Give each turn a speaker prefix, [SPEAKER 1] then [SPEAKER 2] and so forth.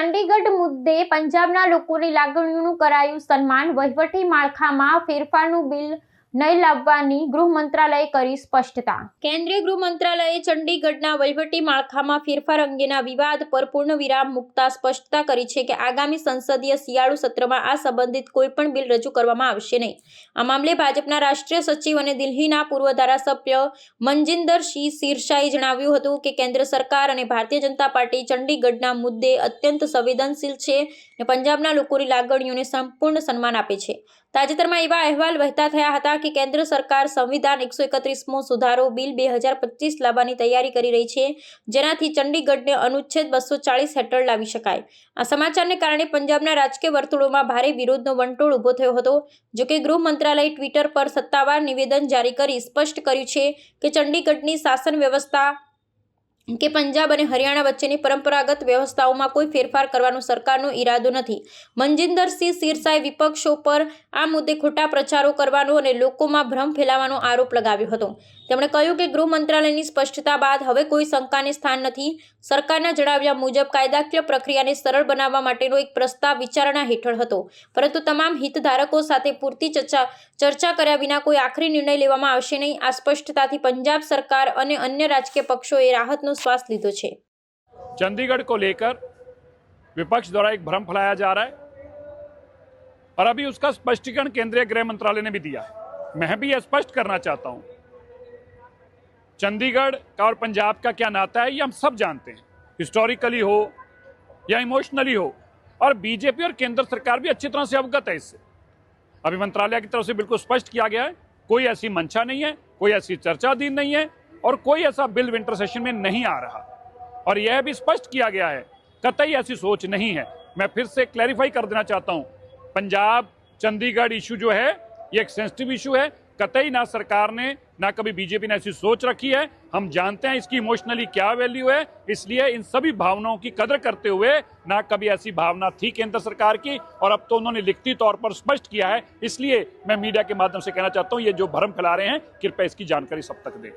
[SPEAKER 1] ચંડીગઢ મુદ્દે પંજાબના લોકોની લાગણીઓનું કરાયું સન્માન. વહીવટી માળખામાં ફેરફારનું બિલ નહીં લાવવાની ગૃહ મંત્રાલયે કરી સ્પષ્ટતા. કેન્દ્રીય ગૃહ મંત્રાલયે ચંડીગઢના વહીવટી માળખામાં ફેરફાર અંગેના વિવાદ પર પૂર્ણ વિરામ મૂકતા સ્પષ્ટતા કરી છે કે આગામી સંસદીય શિયાળુ સત્રમાં આ સંબંધિત કોઈપણ બિલ રજૂ કરવામાં આવશે નહીં. આ મામલે ભાજપના રાષ્ટ્રીય સચિવ અને દિલ્હીના પૂર્વ ધારાસભ્ય મનજિંદરસિંહ શિરશાહે જણાવ્યું હતું કે કેન્દ્ર સરકાર અને ભારતીય જનતા પાર્ટી ચંડીગઢના મુદ્દે અત્યંત સંવેદનશીલ છે અને પંજાબના લોકોની લાગણીઓને સંપૂર્ણ સન્માન આપે છે. તાજેતરમાં એવા અહેવાલ વહેતા થયા હતા કે કેન્દ્ર સરકાર સંવિધાન એકસો એકત્રીસમો સુધારો બિલ બે હજાર પચીસ લાવવાની તૈયારી કરી રહી છે, જેનાથી ચંડીગઢને અનુચ્છેદ બસો ચાળીસ હેઠળ લાવી શકાય. આ સમાચારને કારણે પંજાબના રાજકીય વર્તુળોમાં ભારે વિરોધનો વંટોળ ઊભો થયો હતો જોકે ગૃહ મંત્રાલય ટ્વિટર પર સત્તાવાર નિવેદન જારી કરી સ્પષ્ટ કર્યું છે કે ચંડીગઢની શાસન વ્યવસ્થા કે પંજાબ અને હરિયાણા વચ્ચેની પરંપરાગત વ્યવસ્થાઓમાં કોઈ ફેરફાર કરવાનો સરકારનો ઈરાદો નથી. મનજિંદરસિંહ સિરસાએ વિપક્ષો પર આ મુદ્દે ખોટા પ્રચારો કરવાનો અને લોકોમાં ભ્રમ ફેલાવવાનો આરોપ લગાવ્યો હતો. તેમણે કહ્યું કે ગૃહ મંત્રાલયની સ્પષ્ટતા બાદ હવે કોઈ શંકાને સ્થાન નથી. સરકારના જણાવ્યા મુજબ કાયદાકીય પ્રક્રિયાને સરળ બનાવવા માટેનો એક પ્રસ્તાવ વિચારણા હેઠળ હતો. પરંતુ તમામ હિતધારકો સાથે પૂરતી ચર્ચા ચર્ચા કર્યા વિના કોઈ આખરી નિર્ણય લેવામાં આવશે નહીં. આ સ્પષ્ટતાથી પંજાબ સરકાર અને અન્ય રાજકીય પક્ષોએ રાહતનો શ્વાસ લીધો છે
[SPEAKER 2] चंडीगढ़ को लेकर विपक्ष द्वारा एक भ्रम फैलाया जा रहा है और अभी उसका स्पष्टीकरण केंद्रीय गृह मंत्रालय ने भी दिया है मैं भी यह स्पष्ट करना चाहता हूं चंडीगढ़ का और पंजाब का क्या नाता है ये हम सब जानते हैं हिस्टोरिकली हो या इमोशनली हो और बीजेपी और केंद्र सरकार भी अच्छी तरह से अवगत है इससे अभी मंत्रालय की तरफ से बिल्कुल स्पष्ट किया गया है कोई ऐसी मंशा नहीं है कोई ऐसी चर्चाधीन नहीं है और कोई ऐसा बिल विंटर सेशन में नहीं आ रहा। और यह भी स्पष्ट किया गया है, कतई ऐसी सोच नहीं है। मैं फिर से क्लैरिफाई कर देना चाहता हूँ। पंजाब, चंडीगढ़ इशू जो है, ये एक सेंसिटिव इशू है। कतई ना सरकार ने, ना कभी बीजेपी ने ऐसी सोच रखी है। हम जानते हैं इसकी इमोशनली क्या वैल्यू है। इसलिए इन सभी भावनाओं की कदर करते हुए, ना कभी ऐसी भावना थी केंद्र सरकार की, और अब तो उन्होंने लिखती तौर पर स्पष्ट किया है। इसलिए मैं मीडिया के माध्यम से कहना चाहता हूँ, ये जो भ्रम फैला रहे हैं, कृपया इसकी जानकारी सब तक दें।